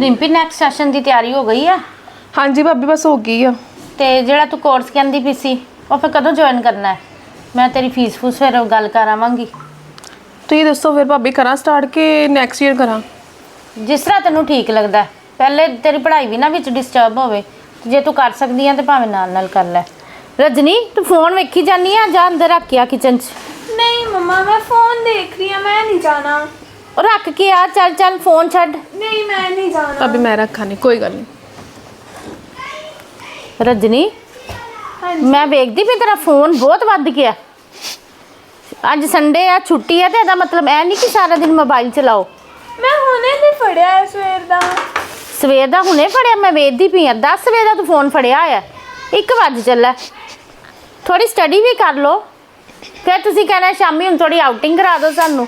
Rimpi next session ਦੀ ਤਿਆਰੀ ਹੋ ਗਈ ਆ? ਹਾਂਜੀ ਭਾਬੀ ਬਸ ਹੋ ਗਈ ਆ। ਤੇ ਜਿਹੜਾ ਤੂੰ ਕੋਰਸ ਕਹਿੰਦੀ ਪਈ ਸੀ ਉਹ ਫਿਰ ਕਦੋਂ ਜੁਆਇਨ ਕਰਨਾ ਹੈ? ਮੈਂ ਤੇਰੀ ਫੀਸ ਫੂਸ ਫਿਰ ਗੱਲ ਕਰ ਆਵਾਂਗੀ। ਤੁਸੀਂ ਦੱਸੋ ਫਿਰ ਭਾਬੀ ਕਰਾਂ ਸਟਾਰਟ ਕਿ ਨੈਕਸਟ ਈਅਰ ਕਰਾਂ? ਜਿਸ ਤਰ੍ਹਾਂ ਤੈਨੂੰ ਠੀਕ ਲੱਗਦਾ ਹੈ। ਪਹਿਲੇ ਤੇਰੀ ਪੜ੍ਹਾਈ ਵੀ ਨਾ ਵਿੱਚ ਡਿਸਟਰਬ ਹੋਵੇ। ਤੇ ਜੇ ਤੂੰ ਕਰ ਸਕਦੀ ਆ ਤੇ ਭਾਵੇਂ ਨਾਲ ਨਾਲ ਕਰ ਲੈ। ਰਜਨੀ ਤੂੰ ਫੋਨ ਵੇਖੀ ਜਾਨੀ ਆ ਜਾਂ ਅੰਦਰ ਰੱਖ ਕੇ ਆ ਕਿਚਨ 'ਚ? ਨਹੀਂ ਮਮਾ ਮੈਂ ਫੋਨ ਦੇਖ ਰਹੀ ਹਾਂ ਮੈਂ ਨਹੀਂ ਜਾਣਾ। ਉਹ ਰੱਖ ਕੇ ਆ ਚੱਲ ਚੱਲ ਫੋਨ ਛੱਡ। ਨਹੀਂ ਮੈਂ ਨਹੀਂ ਜਾਣਾ। ਭਾਬੀ ਮੈਂ ਰੱਖਾਂ ਨਹੀਂ ਕੋਈ ਗੱਲ ਨਹੀਂ ਰਜਨੀ ਹਾਂਜੀ। ਮੈਂ ਵੇਖਦੀ ਵੀ ਤੇਰਾ ਫੋਨ ਬਹੁਤ ਵੱਧ ਗਿਆ। ਅੱਜ ਸੰਡੇ ਆ ਛੁੱਟੀ ਆ ਤੇ ਇਹਦਾ ਮਤਲਬ ਇਹ ਨਹੀਂ ਕਿ ਸਾਰਾ ਦਿਨ ਮੋਬਾਈਲ ਚਲਾਓ। ਮੈਂ ਹੁਣੇ ਤੇ ਫੜਿਆ ਹੈ ਸਵੇਰ ਦਾ। ਸਵੇਰ ਦਾ ਹੁਣੇ ਫੜਿਆ ਮੈਂ ਵੇਖਦੀ ਪਈ ਆ 10 ਵਜੇ ਦਾ ਤੂੰ ਫੋਨ ਫੜਿਆ ਆ 1 ਵਜ ਚੱਲਾ ਥੋੜੀ ਸਟੱਡੀ ਵੀ ਕਰ ਲੋ ਫਿਰ ਤੁਸੀਂ ਕਹਿਣਾ ਸ਼ਾਮੀ ਹੁਣ ਥੋੜੀ ਆਊਟਿੰਗ ਕਰਾ ਦਿਓ ਸਾਨੂੰ।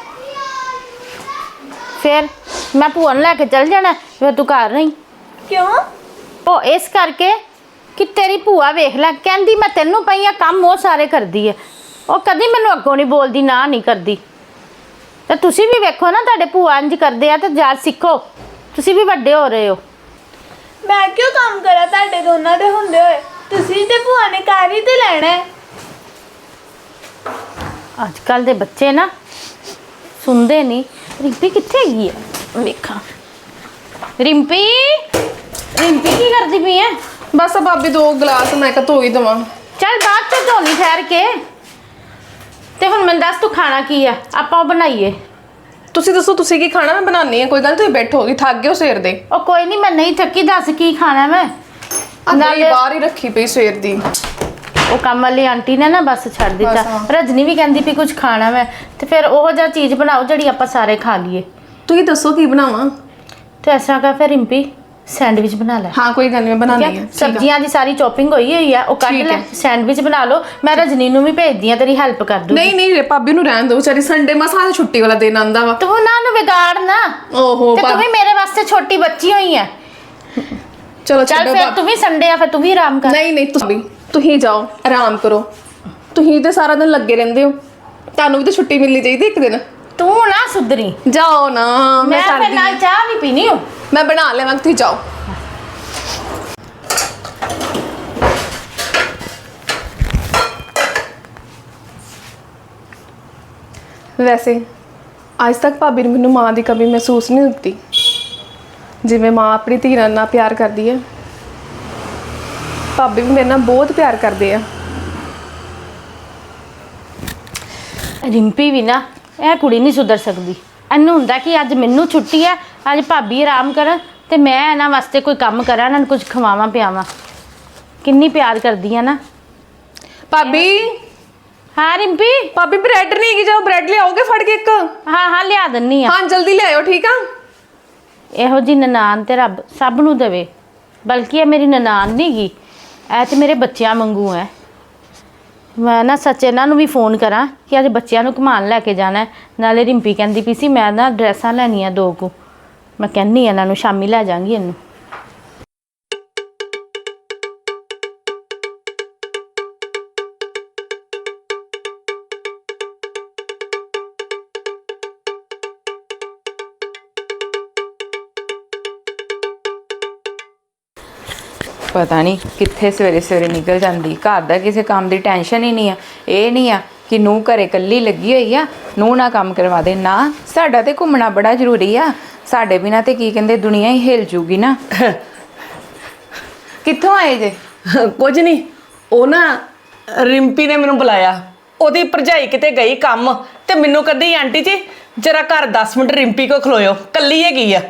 ਫਿਰ ਮੈਂ ਭੂਆ ਨੂੰ ਲੈ ਕੇ ਚੱਲ ਜਾਣਾ ਫਿਰ ਤੂੰ ਘਰ ਨਹੀਂ ਕਿਉਂ? ਉਹ ਇਸ ਕਰਕੇ ਕਿ ਤੇਰੀ ਭੂਆ ਵੇਖ ਲੈ ਕਹਿੰਦੀ ਮੈਂ ਤੈਨੂੰ ਪਈ ਆ ਕੰਮ ਉਹ ਸਾਰੇ ਕਰਦੀ ਹੈ ਉਹ ਕਦੀ ਮੈਨੂੰ ਅੱਗੋਂ ਨਹੀਂ ਬੋਲਦੀ ਨਾ ਨਹੀਂ ਕਰਦੀ। ਤੇ ਤੁਸੀਂ ਵੀ ਵੇਖੋ ਨਾ ਤੁਹਾਡੇ ਭੂਆ ਇੰਜ ਕਰਦੇ ਆ ਤੇ ਜਾ ਸਿੱਖੋ ਤੁਸੀਂ ਵੀ ਵੱਡੇ ਹੋ ਰਹੇ ਹੋ। ਮੈਂ ਕਿਉਂ ਕੰਮ ਕਰਾਂ? ਤੁਹਾਡੇ ਦੋਨਾਂ ਦੇ ਹੁੰਦੇ ਹੋਏ। ਤੁਸੀਂ ਤੇ ਭੂਆ ਨੇ ਕਰ ਹੀ ਤੇ ਲੈਣਾ ਹੈ। ਅੱਜ ਕੱਲ ਦੇ ਬੱਚੇ ਨਾ ਸੁਣਦੇ ਨਹੀਂ। ਰਿੰਪੀ ਕਿੱਥੇ ਗਈ ਹੈ ਵੇਖਾਂ। ਰਿੰਪੀ? ਰਿੰਪੀ ਕੀ ਕਰਦੀ ਪਈ ਹੈ ਬਸ ਆ ਭਾਬੀ ਦੋ ਗਲਾਸ ਮੈਂ ਕਿਹਾ ਧੋ ਹੀ ਦਵਾਂ। ਚੱਲ ਬਾਅਦ ਚ ਧੋਣੀ ਠਹਿਰ ਕੇ। ਤੇ ਹੁਣ ਮੈਨੂੰ ਦੱਸ ਤੂੰ ਖਾਣਾ ਕੀ ਆ? ਆਪਾਂ ਉਹ ਬਣਾਈਏ। ਤੁਸੀਂ ਦੱਸੋ ਤੁਸੀਂ ਕੀ ਖਾਣਾ? ਮੈਂ ਬਣਾਉਣੀ ਆ ਕੋਈ ਗੱਲ ਤੁਸੀਂ ਬੈਠੋ ਤੁਸੀਂ ਥੱਕ ਗਏ ਹੋ ਸਵੇਰ ਦੇ। ਉਹ ਕੋਈ ਨਹੀਂ ਮੈਂ ਨਹੀਂ ਥੱਕੀ ਦੱਸ ਕੀ ਖਾਣਾ ਮੈਂ? ਨਾਲੇ ਬਾਹਰ ਹੀ ਰੱਖੀ ਪਈ ਸਵੇਰ ਦੀ। ਉਹ ਕੰਮ ਵਾਲੀ ਆਂਟੀ ਨੇ ਨਾ ਬਸ ਛੱਡ ਦਿੱਤਾ। ਰਜਨੀ ਵੀ ਕਹਿੰਦੀ ਵੀ ਕੁਝ ਖਾਣਾ ਮੈਂ। ਤੇ ਫਿਰ ਉਹ ਜਿਹਾ ਚੀਜ਼ ਬਣਾਓ ਜਿਹੜੀ ਆਪਾਂ ਸਾਰੇ ਖਾ ਲਈਏ। ਤੁਸੀਂ ਦੱਸੋ ਕੀ ਬਣਾਵਾਂ? ਤੇ ਤਰ੍ਹਾਂ ਕਰ ਫਿਰ ਰਿੰਪੀ ਸੈਂਡਵਿਚ ਬਣਾ ਲੈ। ਹਾਂ ਕੋਈ ਗੱਲ ਨਹੀਂ ਮੈਂ ਠੀਕ ਆ। ਸਬਜ਼ੀਆਂ ਦੀ ਸਾਰੀ ਚੋਪਿੰਗ ਹੋਈ ਹੋਈ ਆ ਉਹ ਕੱਢ ਠੀਕ ਲੈ। ਸੈਂਡਵਿਚ ਬਣਾ ਲਓ। ਮੈਂ ਰਜਨੀ ਨੂੰ ਵੀ ਭੇਜਦੀ ਆ ਤੇਰੀ ਹੈਲਪ ਕਰ ਦੂੰ ਨਹੀਂ ਨਹੀਂ ਭਾਬੀ ਨੂੰ ਰਹਿਣ ਦਿਓ ਵਿਚਾਰੀ ਸੰਡੇ ਮਸਾਂ ਛੁੱਟੀ ਵਾਲਾ ਦਿਨ ਆਂਦਾ ਵਾ। ਤੂੰ ਨਾ ਨੂੰ ਵਿਗਾੜ ਨਾ। ਓਹੋ ਤੇ ਤੂੰ ਵੀ ਮੇਰੇ ਵਾਸਤੇ ਛੋਟੀ ਬੱਚੀ ਹੋਈ ਆ। ਚਲੋ ਚੱਲ ਫਿਰ ਤੂੰ ਵੀ ਸੰਡੇ ਆ ਫਿਰ ਤੂੰ ਵੀ ਆਰਾਮ ਕਰ। ਨਹੀਂ ਨਹੀਂ ਤੁਸੀਂ ਤੁਸੀਂ ਜਾਓ ਆਰਾਮ ਕਰੋ। ਤੁਸੀਂ ਤੇ ਸਾਰਾ ਦਿਨ ਲੱਗੇ ਰਹਿੰਦੇ ਹੋ। ਤੁਹਾਨੂੰ ਵੀ ਤਾਂ ਛੁੱਟੀ ਮਿਲਣੀ ਚਾਹੀਦੀ ਇੱਕ ਦਿਨ। ਤੂੰ ਨਾ ਸੁਧਰੀ। ਜਾਓ ਨਾ ਮੈਂ ਮੈਂ ਫਿਰ ਕਰਦੀ ਨਾਲ ਚਾਹ ਵੀ ਪੀਣੀ ਹੋ ਮੈਂ ਬਣਾ ਲੈਵਾਂ ਤੁਸੀਂ ਜਾਓ। ਵੈਸੇ ਅੱਜ ਤੱਕ ਭਾਬੀ ਨੇ ਮੈਨੂੰ ਮਾਂ ਦੀ ਕਮੀ ਮਹਿਸੂਸ ਨਹੀਂ ਦਿੱਤੀ। ਜਿਵੇਂ ਮਾਂ ਆਪਣੀ ਧੀ ਨਾਲ ਇੰਨਾ ਪਿਆਰ ਕਰਦੀ ਹੈ। ਭਾਬੀ ਵੀ ਮੇਰੇ ਨਾਲ ਬਹੁਤ ਪਿਆਰ ਕਰਦੇ ਆ। ਰਿੰਪੀ ਵੀ ਨਾ ਇਹ ਕੁੜੀ ਨਹੀਂ ਸੁਧਰ ਸਕਦੀ। ਇਹਨੂੰ ਹੁੰਦਾ ਕਿ ਅੱਜ ਮੈਨੂੰ ਛੁੱਟੀ ਹੈ ਅੱਜ ਭਾਬੀ ਆਰਾਮ ਕਰਨ ਤੇ ਮੈਂ ਇਹਨਾਂ ਵਾਸਤੇ ਕੋਈ ਕੰਮ ਕਰਾਂ ਇਹਨਾਂ ਨੂੰ ਕੁਝ ਖਵਾਵਾਂ ਪਿਆਵਾਂ। ਕਿੰਨੀ ਪਿਆਰ ਕਰਦੀ ਆ ਨਾ। ਭਾਬੀ? ਹਾਂ ਰਿੰਪੀ? ਭਾਬੀ ਬ੍ਰੈਡ ਨਹੀਂ ਹੈਗੀ ਜਾਓ ਬ੍ਰੈਡ ਲਿਆਓਗੇ ਫੜ ਕੇ ਇੱਕ? ਹਾਂ ਹਾਂ ਲਿਆ ਦਿੰਨੀ ਆ। ਹਾਂ ਜਲਦੀ ਲਿਆਇਓ ਠੀਕ ਆ? ਇਹੋ ਜੀ ਨਨਾਣ ਤੇ ਰੱਬ ਸਭ ਨੂੰ ਦੇਵੇ। ਬਲਕਿ ਇਹ ਮੇਰੀ ਨਨਾਣ ਨਹੀਂ ਗੀ ਇਹ ਤੇ ਮੇਰੇ ਬੱਚਿਆਂ ਵਾਂਗੂ ਹੈ। ਮੈਂ ਨਾ ਸੱਚ ਇਹਨਾਂ ਨੂੰ ਵੀ ਫੋਨ ਕਰਾਂ ਕਿ ਅੱਜ ਬੱਚਿਆਂ ਨੂੰ ਘੁਮਾਉਣ ਲੈ ਕੇ ਜਾਣਾ ਹੈ। ਨਾਲੇ ਰਿੰਪੀ ਕਹਿੰਦੀ ਪਈ ਸੀ, ਮੈਂ ਨਾ ਡਰੈਸਾਂ ਲੈਣੀਆਂ ਦੋ ਕੁ। ਮੈਂ ਕਹਿੰਨੀ ਇਹਨਾਂ ਨੂੰ, ਸ਼ਾਮੀ ਲੈ ਜਾਾਂਗੀ ਇਹਨੂੰ। ਪਤਾ ਨਹੀਂ ਕਿੱਥੇ ਸਵੇਰੇ ਸਵੇਰੇ ਨਿਕਲ ਜਾਂਦੀ। ਘਰ ਦਾ ਕਿਸੇ ਕੰਮ ਦੀ ਟੈਨਸ਼ਨ ਹੀ ਨਹੀਂ ਆ। ਇਹ ਨਹੀਂ ਆ ਕਿ ਨੂੰ ਘਰੇ ਕੱਲੀ ਲੱਗੀ ਹੋਈ ਆ ਨੂੰ ਨਾ ਕੰਮ ਕਰਵਾ ਦੇ। ਨਾ ਸਾਡਾ ਤੇ ਘੁੰਮਣਾ ਬੜਾ ਜ਼ਰੂਰੀ ਆ। ਸਾਡੇ ਬਿਨਾ ਤੇ ਕੀ ਕਹਿੰਦੇ ਦੁਨੀਆ ਹੀ ਹਿਲ ਜੂਗੀ ਨਾ। ਕਿੱਥੋਂ ਆਏ ਜੇ? ਕੁਝ ਨਹੀਂ। ਉਹ ਨਾ ਰਿੰਪੀ ਨੇ ਮੈਨੂੰ ਬੁਲਾਇਆ। ਉਹਦੀ ਭਰਜਾਈ ਕਿਤੇ ਗਈ ਕੰਮ ਤੇ ਮੈਨੂੰ ਕਹਿੰਦੀ ਆਂਟੀ ਜੀ ਜਰਾ ਘਰ 10 ਮਿੰਟ ਰਿੰਪੀ ਕੋ ਖਲੋਇਓ। ਕੱਲੀ ਹੈਗੀ ਆ।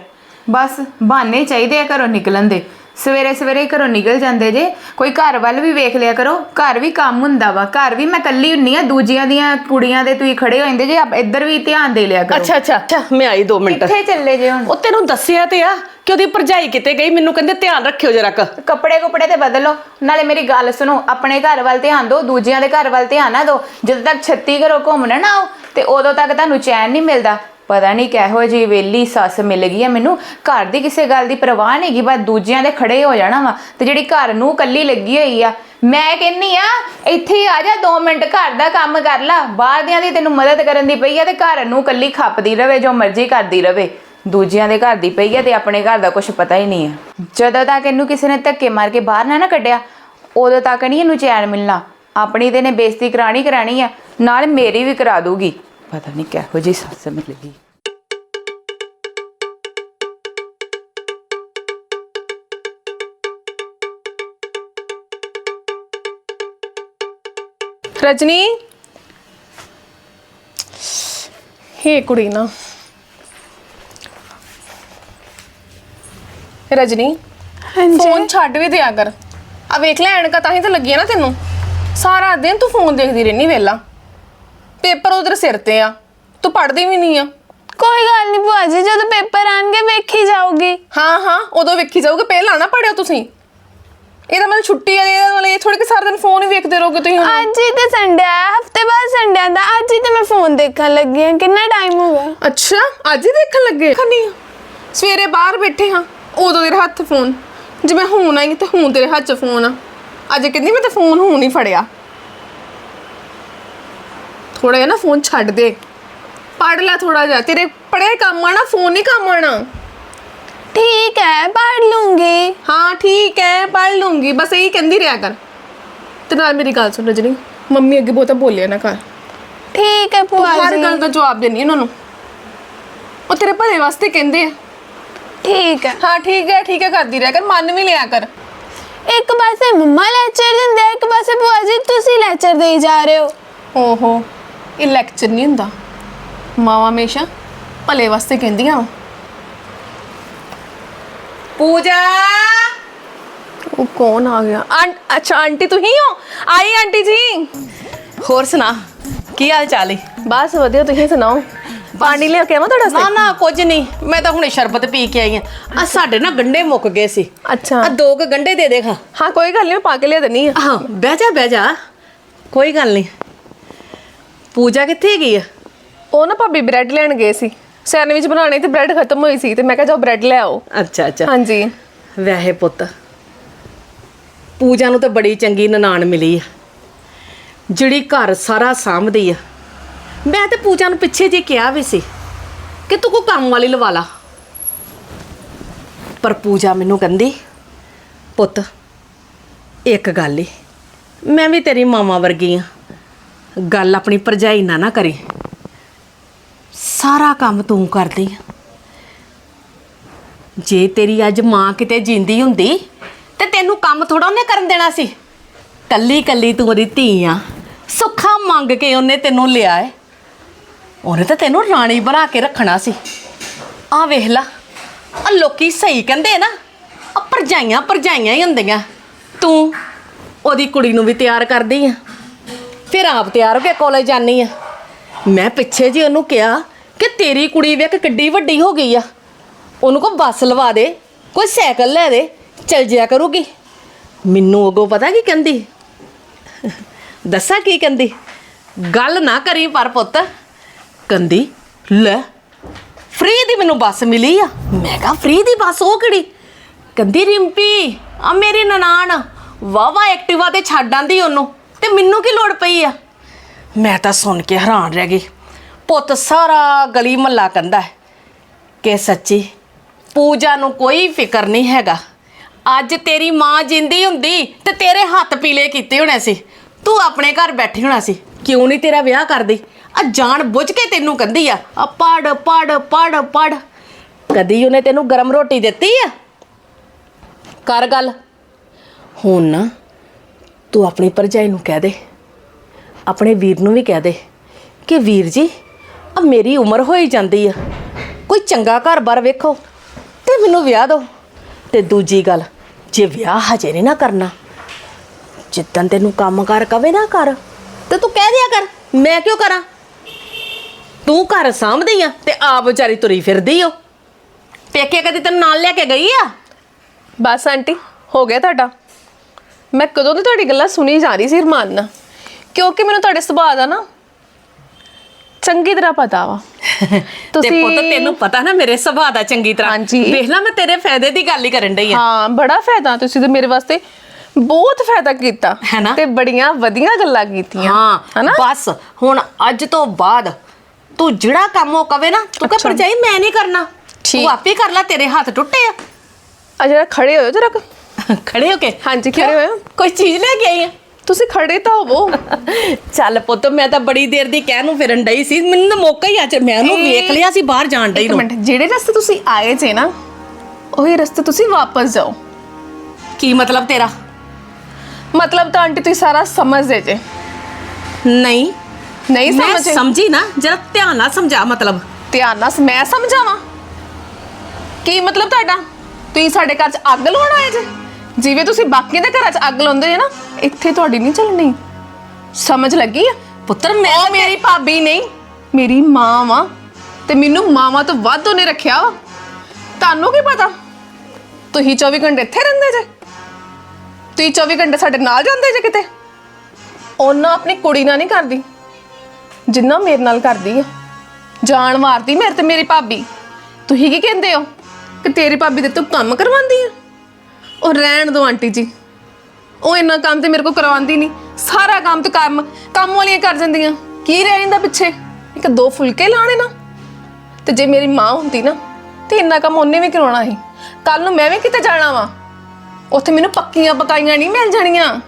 ਬਸ ਬਹਾਨੇ ਚਾਹੀਦੇ ਆ ਘਰੋਂ ਨਿਕਲਣ ਦੇ। ਸਵੇਰੇ ਸਵੇਰੇ ਹੀ ਘਰੋਂ ਨਿਕਲ ਜਾਂਦੇ ਜੇ। ਕੋਈ ਘਰ ਵੱਲ ਵੀ ਵੇਖ ਲਿਆ ਕਰੋ ਘਰ ਵੀ ਕੰਮ ਹੁੰਦਾ ਵਾ। ਘਰ ਵੀ ਮੈਂ ਕੱਲੀ ਹੁੰਨੀ ਆ ਦੂਜੀਆਂ ਦੀਆਂ ਕੁੜੀਆਂ ਦੇ ਤੁਸੀਂ ਖੜੇ ਹੋ ਜਾਂਦੇ ਜੇ ਆਪ ਇੱਧਰ ਵੀ ਧਿਆਨ ਦੇ ਲਿਆ ਕਰੋ। ਅੱਛਾ ਅੱਛਾ ਅੱਛਾ ਮੈਂ ਆਈ 2 ਮਿੰਟ। ਕਿੱਥੇ ਚੱਲੇ ਜੇ ਹੁਣ? ਉਹ ਤੈਨੂੰ ਦੱਸਿਆ ਤੇ ਆ ਕਿ ਉਹਦੀ ਭਰਜਾਈ ਕਿਤੇ ਗਈ ਮੈਨੂੰ ਕਹਿੰਦੇ ਧਿਆਨ ਰੱਖਿਓ ਜਰਾ ਕ। ਕੱਪੜੇ ਕੁਪੜੇ ਤੇ ਬਦਲੋ। ਨਾਲੇ ਮੇਰੀ ਗੱਲ ਸੁਣੋ ਆਪਣੇ ਘਰ ਵੱਲ ਧਿਆਨ ਦਿਓ ਦੂਜਿਆਂ ਦੇ ਘਰ ਵੱਲ ਧਿਆਨ ਨਾ ਦਿਓ। ਜਦੋਂ ਤੱਕ ਛੱਤੀ ਘਰੋਂ ਘੁੰਮਣਾ ਨਾ ਆਓ ਤੇ ਉਦੋਂ ਤੱਕ ਤੁਹਾਨੂੰ ਚੈਨ ਨਹੀਂ ਮਿਲਦਾ। ਪਤਾ ਨਹੀਂ ਕਿਹੋ ਜੀ ਵੇਲੀ ਸੱਸ ਮਿਲ ਗਈ ਹੈ ਮੈਨੂੰ। ਘਰ ਦੀ ਕਿਸੇ ਗੱਲ ਦੀ ਪਰਵਾਹ ਨਹੀਂ ਗੀ ਬਸ ਦੂਜਿਆਂ ਦੇ ਖੜੇ ਹੋ ਜਾਣਾ ਵਾ ਤੇ ਜਿਹੜੀ ਘਰ ਨੂੰ ਕੱਲੀ ਲੱਗੀ ਹੋਈ ਆ। ਮੈਂ ਕਹਿੰਨੀ ਆ, ਇੱਥੇ ਹੀ ਆ ਜਾ 2 ਮਿੰਟ ਘਰ ਦਾ ਕੰਮ ਕਰ ਲਾ। ਬਾਹਰ ਦਿਆਂ ਦੀ ਤੈਨੂੰ ਮਦਦ ਕਰਨ ਦੀ ਪਈ ਆ ਤੇ ਘਰ ਨੂੰ ਕੱਲੀ ਖੱਪਦੀ ਰਵੇ, ਜੋ ਮਰਜ਼ੀ ਕਰਦੀ ਰਵੇ। ਦੂਜਿਆਂ ਦੇ ਘਰ ਦੀ ਪਈ ਆ ਤੇ ਆਪਣੇ ਘਰ ਦਾ ਕੁਝ ਪਤਾ ਹੀ ਨਹੀਂ ਹੈ ਜਦੋਂ ਤੱਕ ਇਹਨੂੰ ਕਿਸੇ ਨੇ ਧੱਕੇ ਮਾਰ ਕੇ ਬਾਹਰ ਨਾ ਨਾ ਕੱਢਿਆ, ਉਦੋਂ ਤੱਕ ਨਹੀਂ ਇਹਨੂੰ ਚੈਨ ਮਿਲਣਾ। ਆਪਣੀ ਤੇ ਨੇ ਬੇਇੱਜ਼ਤੀ ਕਰਾਣੀ ਕਰਾਣੀ ਹੈ ਨਾਲ ਮੇਰੀ ਵੀ ਕਰਾ ਦੂਗੀ। ਪਤਾ ਨਹੀਂ ਕਿਹੋ ਜਿਹੀ ਸੱਸ ਮਿਲੇਗੀ ਰਜਨੀ? ਹੇ ਕੁੜੀ ਨਾ। ਰਜਨੀ ਫੋਨ ਛੱਡ ਵੀ ਦਿਆ ਕਰ। ਆ ਵੇਖ ਲੈ ਐਨਕਾਂ ਤਾਂ ਹੀ ਤਾਂ ਲੱਗੀਆਂ ਨਾ ਤੈਨੂੰ। ਸਾਰਾ ਦਿਨ ਤੂੰ ਫੋਨ ਦੇਖਦੀ ਰਹਿਨੀ ਵੇਲਾ। ਪੇਪਰ ਉਧਰ ਸਿਰ ਤੇ ਆ। ਤੂੰ ਪੜ੍ਹਦੀ ਵੀ ਨਹੀਂ ਆ। ਕੋਈ ਗੱਲ ਨਹੀਂ ਭੂਆ ਜੀ ਜਦੋਂ ਪੇਪਰ ਆਣਗੇ ਵੇਖੀ ਜਾਊਗੀ। ਹਾਂ ਹਾਂ ਉਦੋਂ ਵੇਖੀ ਜਾਊਗਾ ਪਹਿਲਾਂ ਨਾ ਪੜਿਓ ਤੁਸੀਂ। ਇਹਦਾ ਮਤਲਬ ਛੁੱਟੀ ਆ ਇਹਦਾ ਇਹ ਥੋੜੀ ਕਿ ਸਾਰਾ ਦਿਨ ਫੋਨ ਹੀ ਵੇਖਦੇ ਰਹੋਗੇ ਤੁਸੀਂ ਹੁਣ। ਅੱਜ ਹੀ ਤੇ ਸੰਡੇ ਆ ਹਫ਼ਤੇ ਬਾਅਦ ਸੰਡੇ ਆਂਦਾ ਅੱਜ ਹੀ ਤੇ ਮੈਂ ਫੋਨ ਦੇਖਣ ਲੱਗੀ ਹਾਂ ਕਿੰਨਾ ਟਾਈਮ ਹੋ ਗਿਆ। ਅੱਛਾ ਅੱਜ ਹੀ ਦੇਖਣ ਲੱਗੇ? ਖਨੀ ਸਵੇਰੇ ਬਾਹਰ ਬੈਠੇ ਹਾਂ ਉਦੋਂ ਤੇਰੇ ਹੱਥ ਫੋਨ। ਜਿਵੇਂ ਹੁਣ ਆਈ ਤੇ ਹੁਣ ਤੇਰੇ ਹੱਥ 'ਚ ਫੋਨ ਆ। ਅੱਜ ਕਹਿੰਦੀ ਮੈਂ ਤਾਂ ਫੋਨ ਹੁਣ ਹੀ ਫੜਿਆ। ਥੋੜਾ ਜਿਹਾ ਨਾ ਫੋਨ ਛੱਡ ਦੇ। ਪੜ ਲੈ ਥੋੜਾ ਜਿਹਾ। ਤੇਰੇ ਪੜਿਆ ਕੰਮ ਆਣਾ ਫੋਨ ਨਹੀਂ ਕੰਮ ਆਣਾ ਠੀਕ ਹੈ ਪੜ੍ਹ ਲੂੰਗੀ। ਹਾਂ ਠੀਕ ਹੈ ਪੜ ਲੂੰਗੀ। ਬਸ ਇਹੀ ਕਹਿੰਦੀ ਰਿਹਾ ਕਰ। ਤੇ ਨਾਲ ਮੇਰੀ ਗੱਲ ਸੁਣ ਰਜਨੀ ਮੰਮੀ ਅੱਗੇ ਬਹੁਤਾ ਬੋਲਿਆ ਨਾ ਕਰ। ਠੀਕ ਹੈ ਤੂੰ ਭੂਆ ਹਰ ਜੀ। ਗੱਲ ਦਾ ਜਵਾਬ ਦੇਣੀ ਉਹਨਾਂ ਨੂੰ। ਉਹ ਤੇਰੇ ਭਲੇ ਵਾਸਤੇ ਕਹਿੰਦੇ ਆ। ਠੀਕ ਹੈ। ਹਾਂ ਠੀਕ ਹੈ ਠੀਕ ਹੈ ਕਰਦੀ ਰਿਹਾ ਕਰ। ਮੰਨ ਵੀ ਲਿਆ ਕਰ। ਇੱਕ ਪਾਸੇ ਮੰਮਾ ਲੈਕਚਰ ਦਿੰਦੇ ਆ ਇੱਕ ਪਾਸੇ ਭੂਆ ਜੀ ਤੁਸੀਂ ਲੈਕਚਰ ਦੇਈ ਜਾ ਰਹੇ ਹੋ। ਓਹੋ। ਇਹ ਲੈਕਚਰ ਨਹੀਂ ਹੁੰਦਾ। ਮਾਵਾ ਹਮੇਸ਼ਾ ਭਲੇ ਵਾਸਤੇ ਕਹਿੰਦੀਆਂ ਵਾਂ। ਪੂਜਾ! ਉਹ ਕੌਣ ਆ ਗਿਆ? ਆਂ ਅੱਛਾ ਆਂਟੀ ਤੁਸੀਂ ਹੋ? ਆਈ ਆਂਟੀ ਜੀ। ਹੋਰ ਸੁਣਾ ਕੀ ਹਾਲ ਚਾਲ ਏ? ਬਸ ਵਧੀਆ ਤੁਸੀਂ ਸੁਣਾਓ? ਪਾਣੀ ਲਿਆ ਕੇ ਆਵਾਂ ਤੁਹਾਡਾ ਨਾ ਨਾ ਕੁਝ ਨਹੀਂ। ਮੈਂ ਤਾਂ ਹੁਣੇ ਸ਼ਰਬਤ ਪੀ ਕੇ ਆਈ ਆ। ਆ ਸਾਡੇ ਨਾ ਗੰਡੇ ਮੁੱਕ ਗਏ ਸੀ। ਅੱਛਾ। ਆ ਦੋ ਕੁ ਗੰਡੇ ਦੇ ਦੇ ਖਾਂ। ਹਾਂ ਕੋਈ ਗੱਲ ਨਹੀਂ ਮੈਂ ਪਾ ਕੇ ਲਿਆ ਦੇਣੀ ਆ। ਹਾਂ ਬਹਿ ਜਾ ਬਹਿ ਜਾ। ਕੋਈ ਗੱਲ ਨਹੀਂ ਪੂਜਾ ਕਿੱਥੇ ਗਈ ਆ? ਉਹ ਨਾ ਭਾਬੀ ਬ੍ਰੈਡ ਲੈਣ ਗਏ ਸੀ। ਸੈਂਡਵਿਚ ਬਣਾਉਣੇ ਤੇ ਬ੍ਰੈਡ ਖਤਮ ਹੋਈ ਸੀ ਤੇ ਮੈਂ ਕਿਹਾ ਜਾਓ ਬ੍ਰੈਡ ਲੈ ਆਓ। ਅੱਛਾ ਅੱਛਾ। ਹਾਂਜੀ। ਵੈਸੇ ਪੁੱਤ ਪੂਜਾ ਨੂੰ ਤਾਂ ਬੜੀ ਚੰਗੀ ਨਨਾਣ ਮਿਲੀ ਆ। ਜਿਹੜੀ ਘਰ ਸਾਰਾ ਸਾਂਭਦੀ ਆ। ਮੈਂ ਤੇ ਪੂਜਾ ਨੂੰ ਪਿੱਛੇ ਜੇ ਕਿਹਾ ਵੀ ਸੀ ਕਿ ਤੂੰ ਕੋ ਕੰਮ ਵਾਲੀ ਲਵਾ ਲਾ। ਪਰ ਪੂਜਾ ਮੈਨੂੰ ਕਹਿੰਦੀ ਪੁੱਤ ਇੱਕ ਗੱਲ ਈ ਮੈਂ ਵੀ ਤੇਰੀ ਮਾਮਾ ਵਰਗੀ ਆ। ਗੱਲ ਆਪਣੀ ਭਰਜਾਈ ਨਾ ਨਾ ਕਰੀ। ਸਾਰਾ ਕੰਮ ਤੂੰ ਕਰਦੀ ਆ। ਜੇ ਤੇਰੀ ਅੱਜ ਮਾਂ ਕਿਤੇ ਜਿੰਦੀ ਹੁੰਦੀ, ਤੇ ਤੈਨੂੰ ਕੰਮ ਥੋੜਾ ਉਹਨੇ ਕਰਨ ਦੇਣਾ ਸੀ। ਕੱਲੀ ਕੱਲੀ ਤੂੰ ਉਹਦੀ ਧੀ ਆ। ਸੁੱਖਾ ਮੰਗ ਕੇ ਉਹਨੇ ਤੈਨੂੰ ਲਿਆ ਏ। ਉਹਨੇ ਤਾਂ ਤੈਨੂੰ ਰਾਣੀ ਬਣਾ ਕੇ ਰੱਖਣਾ ਸੀ। ਆ ਵੇਖ ਲਾ ਆ ਲੋਕੀ ਸਹੀ ਕਹਿੰਦੇ ਨਾ ਆ ਪਰਜਾਈਆਂ ਪਰਜਾਈਆਂ ਹੀ ਹੁੰਦੀਆਂ। ਤੂੰ ਉਹਦੀ ਕੁੜੀ ਨੂੰ ਵੀ ਤਿਆਰ ਕਰਦੀ ਆ। ਫਿਰ ਆਪ ਤਿਆਰ ਹੋ ਕੇ ਕਾਲਜ ਜਾਨੀ ਆ। ਮੈਂ ਪਿੱਛੇ ਜੀ ਉਹਨੂੰ ਕਿਹਾ ਕਿ ਤੇਰੀ ਕੁੜੀ ਵੇਖ ਕਿੱਡੀ ਵੱਡੀ ਹੋ ਗਈ ਆ। ਉਹਨੂੰ ਕੋ ਬੱਸ ਲਵਾ ਦੇ, ਕੋਈ ਸਾਈਕਲ ਲੈ ਦੇ, ਚਲ ਜਿਆ ਕਰੂਗੀ। ਮੈਨੂੰ ਅਗੋ ਪਤਾ ਕੀ ਕਹਿੰਦੀ? ਦੱਸਾਂ ਕੀ ਕਹਿੰਦੀ? ਗੱਲ ਨਾ ਕਰੀ ਪਰ ਪੁੱਤ। ਕਹਿੰਦੀ, ਲੈ ਫ੍ਰੀ ਦੀ ਮੈਨੂੰ ਬੱਸ ਮਿਲੀ ਆ। ਮੈਂ ਕਹਾ ਫ੍ਰੀ ਦੀ ਬੱਸ ਉਹ ਕਿਹੜੀ? ਕਹਿੰਦੀ, ਰਿੰਪੀ ਆ ਮੇਰੀ ਨਨਾਣ। ਵਾਵਾ ਐਕਟਿਵਾ ਤੇ ਛੱਡ ਆਂਦੀ ਉਹਨੂੰ। ਤੇ ਮੈਨੂੰ ਕੀ ਲੋੜ ਪਈ ਆ? ਮੈਂ ਤਾਂ ਸੁਣ ਕੇ ਹੈਰਾਨ ਰਹਿ ਗਈ। ਪੁੱਤ ਸਾਰਾ ਗਲੀ ਮਹੱਲਾ ਕਹਿੰਦਾ ਹੈ ਕਿ ਸੱਚੀ ਪੂਜਾ ਨੂੰ ਕੋਈ ਫਿਕਰ ਨਹੀਂ ਹੈਗਾ। ਅੱਜ ਤੇਰੀ ਮਾਂ ਜਿੰਦੀ ਹੁੰਦੀ ਤੇ ਤੇਰੇ ਹੱਥ ਪੀਲੇ ਕੀਤੇ ਹੋਣੇ ਸੀ। ਤੂੰ ਆਪਣੇ ਘਰ ਬੈਠੀ ਹੋਣਾ ਸੀ। ਕਿਉਂ ਨਹੀਂ ਤੇਰਾ ਵਿਆਹ ਕਰਦੀ? ਆ ਜਾਣ ਬੁੱਝ ਕੇ ਤੈਨੂੰ ਕਹਿੰਦੀ ਆ ਆ ਪੜ ਪੜ ਪੜ ਪੜ ਕਦੀ ਉਹਨੇ ਤੈਨੂੰ ਗਰਮ ਰੋਟੀ ਦਿੱਤੀ ਆ? ਕਰ ਗੱਲ। ਹੁਣ ਨਾ ਤੂੰ ਆਪਣੀ ਭਰਜਾਈ ਨੂੰ ਕਹਿ ਦੇ। ਆਪਣੇ ਵੀਰ ਨੂੰ ਵੀ ਕਹਿ ਦੇ ਕਿ, ਵੀਰ ਜੀ ਆ ਮੇਰੀ ਉਮਰ ਹੋਈ ਜਾਂਦੀ ਆ। ਕੋਈ ਚੰਗਾ ਘਰ-ਬਾਰ ਵੇਖੋ ਤੇ ਮੈਨੂੰ ਵਿਆਹ ਦਿਓ। ਤੇ ਦੂਜੀ ਗੱਲ, ਜੇ ਵਿਆਹ ਹਜੇ ਨਹੀਂ ਨਾ ਕਰਨਾ, ਜਿੱਦਣ ਤੈਨੂੰ ਕੰਮ ਕਰ ਕਵੇ ਨਾ ਕਰ, ਤੇ ਤੂੰ ਕਹਿ ਦਿਆ ਕਰ, ਮੈਂ ਕਿਉਂ ਕਰਾਂ? ਤੂੰ ਘਰ ਸਾਂਭਦੀ ਆ ਤੇ ਆਪ ਵਿਚਾਰੀ ਤੁਰੀ ਫਿਰਦੀ ਓ। ਪੇਕੇ ਕਦੇ ਤੈਨੂੰ ਨਾਲ ਲੈ ਕੇ ਗਈ ਆ? ਬਸ ਆਂਟੀ, ਹੋ ਗਿਆ ਤੁਹਾਡਾ। ਮੈਂ ਕਦੋਂ ਦੀ ਤੁਹਾਡੀ ਗੱਲਾਂ ਸੁਣੀ ਜਾ ਰਹੀ ਸੀ ਰਮਾਨ ਨਾਲ? ਕਿਉਂਕਿ ਮੈਨੂੰ ਤੁਹਾਡੇ ਸੁਭਾਅ ਦਾ ਨਾ ਚੰਗੀ ਤਰ੍ਹਾਂ ਪਤਾ ਵਾ। ਤੇ ਤੁਸੀਂ- ਪੁੱਤ ਤੈਨੂੰ ਪਤਾ ਨਾ ਮੇਰੇ ਸੁਭਾਅ ਦਾ ਚੰਗੀ ਤਰ੍ਹਾਂ। ਹਾਂਜੀ। ਵੇਖ ਲੈ ਮੈਂ ਤੇਰੇ ਫਾਇਦੇ ਦੀ ਗੱਲ ਹੀ ਕਰਨ ਡਈ ਆ। ਹਾਂ ਬੜਾ ਫਾਇਦਾ ਤੁਸੀਂ ਤੇ ਮੇਰੇ ਵਾਸਤੇ ਬਹੁਤ ਫਾਇਦਾ ਕੀਤਾ ਹੈ ਨਾ? ਤੇ ਬੜੀਆਂ ਵਧੀਆ ਗੱਲਾਂ ਕੀਤੀਆਂ। ਹਾਂ ਹਨਾ? ਬਸ ਹੁਣ ਅੱਜ ਤੋਂ ਬਾਅਦ ਤੂੰ ਜਿਹੜਾ ਕੰਮ ਉਹ ਕਵੇ ਨਾ ਤੂੰ ਕਹ ਅੱਛਾ। ਭਰਜਾਈ ਮੈਂ ਨਹੀਂ ਕਰਨਾ। ਠੀਕ। ਤੂੰ ਆਪੇ ਕਰ ਲੈ ਤੇਰੇ ਹੱਥ ਟੁੱਟੇ ਆ। ਆ ਜਰਾ ਖੜੇ ਹੋਇਓ ਜਰਾ ਕੁ। ਖੜੇ ਹੋ ਕੇ? ਹਾਂਜੀ ਖੜੇ ਹੋਇਓ ਕੋਈ ਚੀਜ਼ ਲੈ ਕੇ ਆਈ ਆ? ਤੁਸੀਂ ਖੜੇ ਤਾਂ ਹੋਵੋ। ਚੱਲ ਪੁੱਤ ਮੈਂ ਤਾਂ ਬੜੀ ਦੇਰ ਦੀ ਕਹਿਣ ਨੂੰ ਫਿਰਨ ਡਈ ਸੀ। ਮੈਨੂੰ ਤਾਂ ਮੌਕਾ ਹੀ ਅੱਜ ਮੈਂ ਉਹਨੂੰ ਵੇਖ ਲਿਆ ਸੀ ਬਾਹਰ ਜਾਣ ਡਈ ਇੱਕ ਨੂੰ। ਮਿੰਟ ਜਿਹੜੇ ਰਸਤੇ ਤੁਸੀਂ ਆਏ ਜੇ ਨਾ ਉਹੀ ਰਸਤੇ ਤੁਸੀਂ ਵਾਪਸ ਜਾਓ। ਕੀ ਮਤਲਬ ਤੇਰਾ? ਮਤਲਬ ਤਾਂ ਆਂਟੀ ਤੁਸੀਂ ਸਾਰਾ ਸਮਝਦੇ ਜੇ। ਨਹੀਂ। ਨਹੀਂ ਮੈਂ ਸਮਝੇ। ਸਮਝੀ ਨਾ ਜਰਾ ਧਿਆਨ ਨਾਲ ਸਮਝਾ ਮਤਲਬ। ਧਿਆਨ ਨਾਲ ਮੈਂ ਸਮਝਾਵਾਂ? ਕੀ ਮਤਲਬ ਤੁਹਾਡਾ? ਤੁਸੀਂ ਸਾਡੇ ਘਰ 'ਚ ਅੱਗ ਲਾਉਣ ਆਏ ਜੇ? ਜਿਵੇਂ ਤੁਸੀਂ ਬਾਕੀਆਂ ਦੇ ਘਰਾਂ 'ਚ ਅੱਗ ਲਾਉਂਦੇ ਜੇ ਨਾ ਇੱਥੇ ਤੁਹਾਡੀ ਨਹੀਂ ਚੱਲਣੀ। ਸਮਝ ਲੱਗੀ ਆ? ਪੁੱਤਰ ਮੈਂ ਉਹ ਮੇਰੀ ਭਾਬੀ ਨਹੀਂ ਮੇਰੀ ਮਾਂ ਵਾ ਤੇ ਮੈਨੂੰ ਮਾਵਾਂ ਤੋਂ ਵੱਧ ਉਹਨੇ ਰੱਖਿਆ ਵਾ। ਤੁਹਾਨੂੰ ਕੀ ਪਤਾ? ਤੁਸੀਂ 24 ਘੰਟੇ ਇੱਥੇ ਰਹਿੰਦੇ ਜੇ। ਤੁਸੀਂ 24 ਘੰਟੇ ਸਾਡੇ ਨਾਲ ਜਾਂਦੇ ਜੇ ਕਿਤੇ। ਉਹਨਾਂ ਆਪਣੀ ਕੁੜੀ ਨਾਲ ਨਹੀਂ ਕਰਦੀ ਜਿੰਨਾ ਮੇਰੇ ਨਾਲ ਕਰਦੀ ਆ। ਜਾਨ ਮਾਰਦੀ ਮੇਰੇ ਤੇ ਮੇਰੀ ਭਾਬੀ। ਤੁਸੀਂ ਕੀ ਕਹਿੰਦੇ ਹੋ? ਕਿ ਤੇਰੀ ਭਾਬੀ ਤੇ ਤੂੰ ਕੰਮ ਕਰਵਾਉਂਦੀ ਆ? ਉਹ ਰਹਿਣ ਦੋ ਆਂਟੀ ਜੀ। ਉਹ ਇੰਨਾ ਕੰਮ ਤੇ ਮੇਰੇ ਕੋ ਕਰਵਾਉਂਦੀ ਨਹੀਂ। ਸਾਰਾ ਕੰਮ ਤੇ ਕੰਮ ਕੰਮ ਵਾਲੀਆਂ ਕਰ ਜਾਂਦੀਆਂ। ਕੀ ਰਹਿ ਜਾਂਦਾ ਪਿੱਛੇ? ਇੱਕ ਦੋ ਫੁਲਕੇ ਲਾਣੇ ਨਾ। ਤੇ ਜੇ ਮੇਰੀ ਮਾਂ ਹੁੰਦੀ ਨਾ, ਤੇ ਇੰਨਾ ਕੰਮ ਉਹਨੇ ਵੀ ਕਰਾਉਣਾ ਸੀ। ਕੱਲ ਨੂੰ ਮੈਂ ਵੀ ਕਿਤੇ ਜਾਣਾ ਵਾ। ਉੱਥੇ ਮੈਨੂੰ ਪੱਕੀਆਂ ਪਕਾਈਆਂ ਨਹੀਂ ਮਿਲ ਜਾਣੀਆਂ।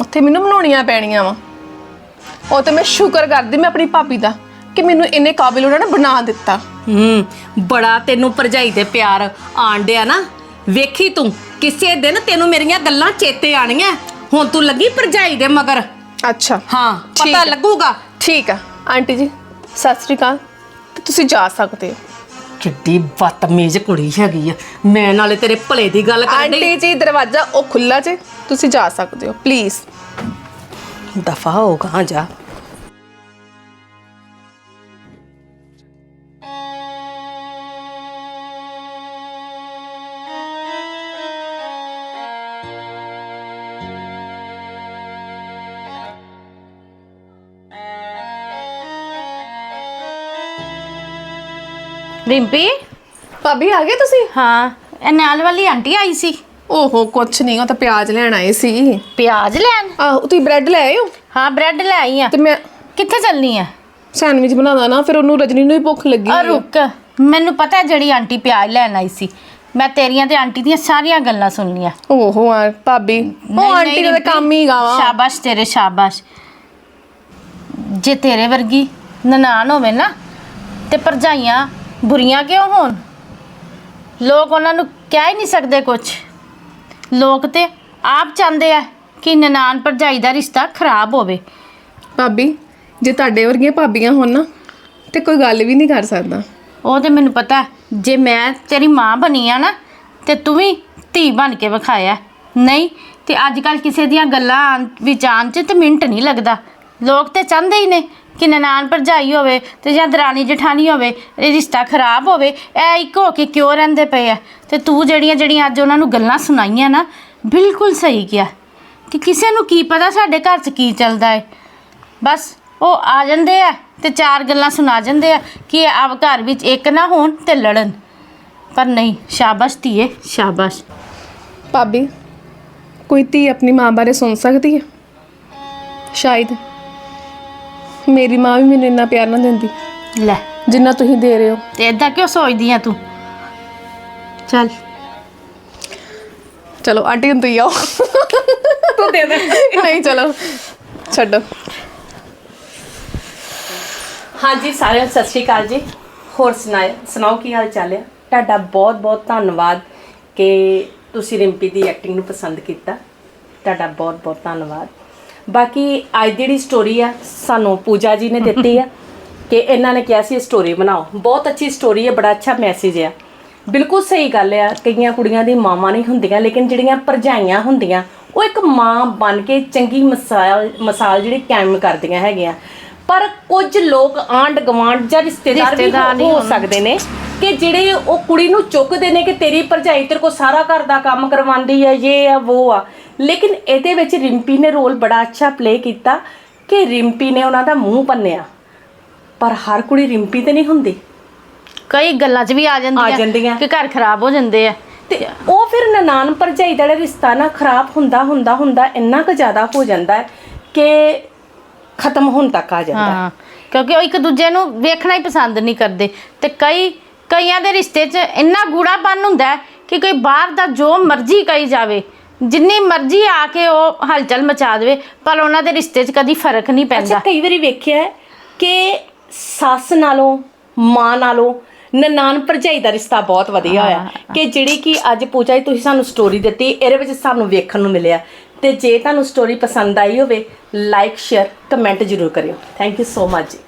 ਉੱਥੇ ਮੈਨੂੰ ਬਣਾਉਣੀਆਂ ਪੈਣੀਆਂ ਵਾ। ਉਹ ਤੇ ਮੈਂ ਸ਼ੁਕਰ ਕਰਦੀ ਮੈਂ ਆਪਣੀ ਭਾਬੀ ਦਾ, ਕਿ ਮੈਨੂੰ ਇੰਨੇ ਕਾਬਿਲ ਉਹਨਾਂ ਨੇ ਬਣਾ ਦਿੱਤਾ। ਹੂੰ, ਬੜਾ ਤੈਨੂੰ ਭਰਜਾਈ ਤੇ ਪਿਆਰ ਆਣ ਡਿਆ ਨਾ। ਵੇਖੀ ਤੂੰ ਕਿਸੇ ਦਿਨ ਤੈਨੂੰ ਮੇਰੀਆਂ ਗੱਲਾਂ ਚੇਤੇ ਆਣੀਆਂ। ਹੁਣ ਤੂੰ ਲੱਗੀ ਭਰਜਾਈ ਦੇ ਮਗਰ। ਅੱਛਾ। ਹਾਂ ਠੀਕ ਪਤਾ। ਲੱਗੂਗਾ। ਠੀਕ ਆ। ਆਂਟੀ ਜੀ ਸਤਿ ਸ੍ਰੀ ਅਕਾਲ। ਤੇ ਤੁਸੀਂ ਜਾ ਸਕਦੇ ਹੋ। ਕਿੱਡੀ ਬਦਤਮੀਜ਼ ਕੁੜੀ ਹੈਗੀ ਆ। ਮੈਂ ਨਾਲੇ ਤੇਰੇ ਭਲੇ ਦੀ ਗੱਲ ਕਰਨ ਡਈ। ਆਂਟੀ ਜੀ ਦਰਵਾਜ਼ਾ ਉਹ ਖੁੱਲਾ ਜੇ। ਤੁਸੀਂ ਜਾ ਸਕਦੇ ਹੋ ਪਲੀਜ਼ ਦਫਾ ਹੋਗਾ ਜਾ। ਰਿੰਪੀ? ਭਾਬੀ ਆ ਗਏ ਤੁਸੀਂ? ਹਾਂ ਇਹ ਨਾਲ ਵਾਲੀ ਆਂਟੀ ਆਈ ਸੀ। ਓਹੋ ਕੁਛ ਨਹੀਂ ਉਹ ਤਾਂ ਪਿਆਜ਼ ਲੈਣ ਆਏ ਸੀ। ਪਿਆਜ਼ ਲੈਣ? ਆਹੋ ਤੁਸੀਂ ਬ੍ਰੈਡ ਲੈ ਆਏ ਹੋ? ਹਾਂ ਬ੍ਰੈਡ ਲੈ ਆਈ ਆ। ਤੇ ਮੈਂ ਕਿੱਥੇ ਚੱਲਨੀ ਆ? ਸੈਂਡਵਿਚ ਬਣਾਦਾ ਨਾ ਫਿਰ ਉਹਨੂੰ ਰਜਨੀ ਨੂੰ ਵੀ ਭੁੱਖ ਲੱਗੀ ਆ। ਰੁਕ ਮੈਨੂੰ ਪਤਾ ਹੈ ਜਿਹੜੀ ਆਂਟੀ ਪਿਆਜ਼ ਲੈਣ ਆਈ ਸੀ। ਮੈਂ ਤੇਰੀਆਂ ਤੇ ਆਂਟੀ ਦੀਆਂ ਸਾਰੀਆਂ ਗੱਲਾਂ ਸੁਣ ਲੀਆਂ ਓਹੋ ਆ ਭਾਬੀ ਉਹ ਆਂਟੀ ਦਾ ਕੰਮ ਹੀ ਗਾ ਵਾ। ਸ਼ਾਬਾਸ਼ ਤੇਰੇ ਸ਼ਾਬਾਸ਼। ਜੇ ਤੇਰੇ ਵਰਗੀ ਨਨਾਣ ਹੋਵੇ ਨਾ ਤੇ ਭਰਜਾਈਆਂ ਬੁਰੀਆਂ ਕਿਉਂ ਹੋਣ? ਲੋਕ ਉਹਨਾਂ ਨੂੰ ਕਹਿ ਹੀ ਨਹੀਂ ਸਕਦੇ ਕੁਝ ਲੋਕ ਤੇ ਆਪ ਚਾਹੁੰਦੇ ਆ ਕਿ ਨਨਾਣ ਭਰਜਾਈ ਦਾ ਰਿਸ਼ਤਾ ਖਰਾਬ ਹੋਵੇ। ਭਾਬੀ ਜੇ ਤੁਹਾਡੇ ਵਰਗੀਆਂ ਭਾਬੀਆਂ ਹੋਣ ਨਾ ਤੇ ਕੋਈ ਗੱਲ ਵੀ ਨਹੀਂ ਕਰ ਸਕਦਾ। ਉਹ ਤੇ ਮੈਨੂੰ ਪਤਾ ਜੇ ਮੈਂ ਤੇਰੀ ਮਾਂ ਬਣੀ ਆ ਨਾ ਤੇ ਤੂੰ ਵੀ ਧੀ ਬਣ ਕੇ ਵਿਖਾਇਆ। ਨਹੀਂ ਤੇ ਅੱਜ ਕੱਲ ਕਿਸੇ ਦੀਆਂ ਗੱਲਾਂ ਆਉਣ- ਵਿੱਚ ਆਉਣ ਚ ਤੇ ਮਿੰਟ ਨਹੀਂ ਲੱਗਦਾ। ਲੋਕ ਤੇ ਚਾਹੁੰਦੇ ਹੀ ਨੇ ਕਿ ਨਨਾਣ ਭਰਜਾਈ ਹੋਵੇ ਤੇ ਜਾਂ ਦਰਾਣੀ ਜਠਾਣੀ ਹੋਵੇ, ਇਹ ਰਿਸ਼ਤਾ ਖਰਾਬ ਹੋਵੇ, ਇਹ ਇੱਕ ਹੋ ਕੇ ਕਿਉਂ ਰਹਿੰਦੇ ਪਏ ਆ? ਤੇ ਤੂੰ ਜਿਹੜੀਆਂ ਜਿਹੜੀਆਂ ਅੱਜ ਉਹਨਾਂ ਨੂੰ ਗੱਲਾਂ ਸੁਣਾਈਆਂ ਨਾ, ਬਿਲਕੁਲ ਸਹੀ ਕਿਹਾ ਕਿ ਕਿਸੇ ਨੂੰ ਕੀ ਪਤਾ ਸਾਡੇ ਘਰ 'ਚ ਕੀ ਚੱਲਦਾ ਹੈ ਬਸ ਉਹ ਆ ਜਾਂਦੇ ਆ ਤੇ ਚਾਰ ਗੱਲਾਂ ਸੁਣਾ ਜਾਂਦੇ ਆ ਕਿ ਆਪ ਘਰ ਵਿੱਚ ਇੱਕ ਨਾ ਹੋਣ ਤੇ ਲੜਨ। ਪਰ ਨਹੀਂ, ਸ਼ਾਬਾਸ਼ ਧੀਏ, ਸ਼ਾਬਾਸ਼। ਭਾਬੀ, ਕੋਈ ਧੀ ਆਪਣੀ ਮਾਂ ਬਾਰੇ ਸੁਣ ਸਕਦੀ ਹੈ? ਸ਼ਾਇਦ। ਮੇਰੀ ਮਾਂ ਵੀ ਮੈਨੂੰ ਇੰਨਾ ਪਿਆਰ ਨਾ ਦਿੰਦੀ। ਲੈ। ਜਿੰਨਾ ਤੁਸੀਂ ਦੇ ਰਹੇ ਹੋ। ਤੇ ਏਦਾਂ ਕਿਉਂ ਸੋਚਦੀ ਆ ਤੂੰ? ਚੱਲ। ਚਲੋ ਆਂਟੀ ਹੁਣ ਤੁਸੀਂ ਆਓ। ਤੂੰ ਦੇ ਦੇ। ਨਹੀਂ ਚਲੋ। ਛੱਡੋ। ਹਾਂਜੀ ਸਾਰਿਆਂ ਨੂੰ ਸਤਿ ਸ਼੍ਰੀ ਅਕਾਲ ਜੀ। ਹੋਰ ਸੁਣਾਓ ਸੁਣਾਓ ਕੀ ਹਾਲ ਚਾਲ ਹੈ ਤੁਹਾਡਾ ਬਹੁਤ ਬਹੁਤ ਧੰਨਵਾਦ ਕਿ ਤੁਸੀਂ ਰਿੰਪੀ ਦੀ ਐਕਟਿੰਗ ਨੂੰ ਪਸੰਦ ਕੀਤਾ। ਤੁਹਾਡਾ ਬਹੁਤ ਬਹੁਤ ਧੰਨਵਾਦ। ਬਾਕੀ ਅੱਜ ਜਿਹੜੀ ਸਟੋਰੀ ਆ ਸਾਨੂੰ ਪੂਜਾ ਜੀ ਨੇ ਦਿੱਤੀ ਆ ਕਿ ਇਹਨਾਂ ਨੇ ਕਿਹਾ ਸੀ ਸਟੋਰੀ ਬਣਾਓ। ਬਹੁਤ ਅੱਛੀ ਸਟੋਰੀ ਹੈ ਬੜਾ ਅੱਛਾ ਮੈਸੇਜ ਆ। ਬਿਲਕੁਲ ਸਹੀ ਗੱਲ ਆ ਕਈਆਂ ਕੁੜੀਆਂ ਦੀ ਮਾਵਾਂ ਨਹੀਂ ਹੁੰਦੀਆਂ ਲੇਕਿਨ ਜਿਹੜੀਆਂ ਭਰਜਾਈਆਂ ਹੁੰਦੀਆਂ ਉਹ ਇੱਕ ਮਾਂ ਬਣ ਕੇ ਚੰਗੀ ਮਿਸਾਲ ਮਿਸਾਲ ਜਿਹੜੀ ਕਾਇਮ ਕਰਦੀਆਂ ਹੈਗੀਆਂ। ਪਰ ਕੁਝ ਲੋਕ ਆਂਡ ਗਵਾਂਡ ਜਾਂ ਰਿਸ਼ਤੇਦਾਰ ਵੀ ਹੋ। ਸਕਦੇ ਨੇ ਕਿ ਜਿਹੜੇ ਉਹ ਕੁੜੀ ਨੂੰ ਚੁੱਕਦੇ ਨੇ ਕਿ ਤੇਰੀ ਭਰਜਾਈ ਤੇਰੇ ਕੋ ਸਾਰਾ ਘਰ ਦਾ ਕੰਮ ਕਰਵਾਉਂਦੀ ਹੈ ਇਹ ਆ ਉਹ ਆ। ਲੇਕਿਨ ਇਹਦੇ ਵਿੱਚ ਰਿੰਪੀ ਨੇ ਰੋਲ ਬੜਾ ਅੱਛਾ ਪਲੇ ਕੀਤਾ ਕਿ ਰਿੰਪੀ ਨੇ ਉਹਨਾਂ ਦਾ ਮੂੰਹ ਪੰਨਿਆ ਪਰ ਹਰ ਕੁੜੀ ਰਿੰਪੀ ਤੇ ਨਹੀਂ ਹੁੰਦੀ। ਕਈ ਗੱਲਾਂ 'ਚ ਵੀ ਆ ਜਾਂਦੀਆਂ। ਕਿ ਘਰ ਖਰਾਬ ਹੋ ਜਾਂਦੇ ਆ। ਤੇ ਉਹ ਫਿਰ ਨਨਾਨ ਭਰਜਾਈ ਦਾ ਰਿਸ਼ਤਾ ਨਾ ਖਰਾਬ ਹੁੰਦਾ ਹੁੰਦਾ ਹੁੰਦਾ ਇੰਨਾ ਕੁ ਜ਼ਿਆਦਾ ਹੋ ਜਾਂਦਾ ਹੈ ਕਿ ਖਤਮ ਹੋਣ ਤੱਕ ਆ ਜਾਂਦਾ ਹੈ। ਕਿਉਂਕਿ ਉਹ ਇੱਕ ਦੂਜੇ ਨੂੰ ਵੇਖਣਾ ਹੀ ਪਸੰਦ ਨਹੀਂ ਕਰਦੇ। ਤੇ ਕਈ ਕਈਆਂ ਦੇ ਰਿਸ਼ਤੇ 'ਚ ਇੰਨਾ ਗੂੜਾਪਨ ਹੁੰਦਾ ਕਿ ਕੋਈ ਬਾਹਰ ਦਾ ਜੋ ਮਰਜ਼ੀ ਕਹੀ ਜਾਵੇ। ਜਿੰਨੀ ਮਰਜ਼ੀ ਆ ਕੇ ਉਹ ਹਲਚਲ ਮਚਾ ਦੇਵੇ ਪਰ ਉਹਨਾਂ ਦੇ ਰਿਸ਼ਤੇ 'ਚ ਕਦੀ ਫ਼ਰਕ ਨਹੀਂ ਅੱਛਾ ਪੈਂਦਾ। ਕਈ ਵਾਰੀ ਵੇਖਿਆ ਹੈ ਕਿ ਸੱਸ ਨਾਲੋਂ ਮਾਂ ਨਾਲੋਂ ਨਨਾਣ ਭਰਜਾਈ ਦਾ ਰਿਸ਼ਤਾ ਬਹੁਤ ਵਧੀਆ ਹੋਇਆ। ਕਿ ਜਿਹੜੀ ਕਿ ਅੱਜ ਪੂਜਾ ਜੀ ਤੁਸੀਂ ਸਾਨੂੰ ਸਟੋਰੀ ਦਿੱਤੀ ਇਹਦੇ ਵਿੱਚ ਸਾਨੂੰ ਵੇਖਣ ਨੂੰ ਮਿਲਿਆ। ਤੇ ਜੇ ਤੁਹਾਨੂੰ ਸਟੋਰੀ ਪਸੰਦ ਆਈ ਹੋਵੇ ਲਾਈਕ ਸ਼ੇਅਰ ਕਮੈਂਟ ਜ਼ਰੂਰ ਕਰਿਓ। ਥੈਂਕ ਯੂ ਸੋ ਮਚ ਜੀ।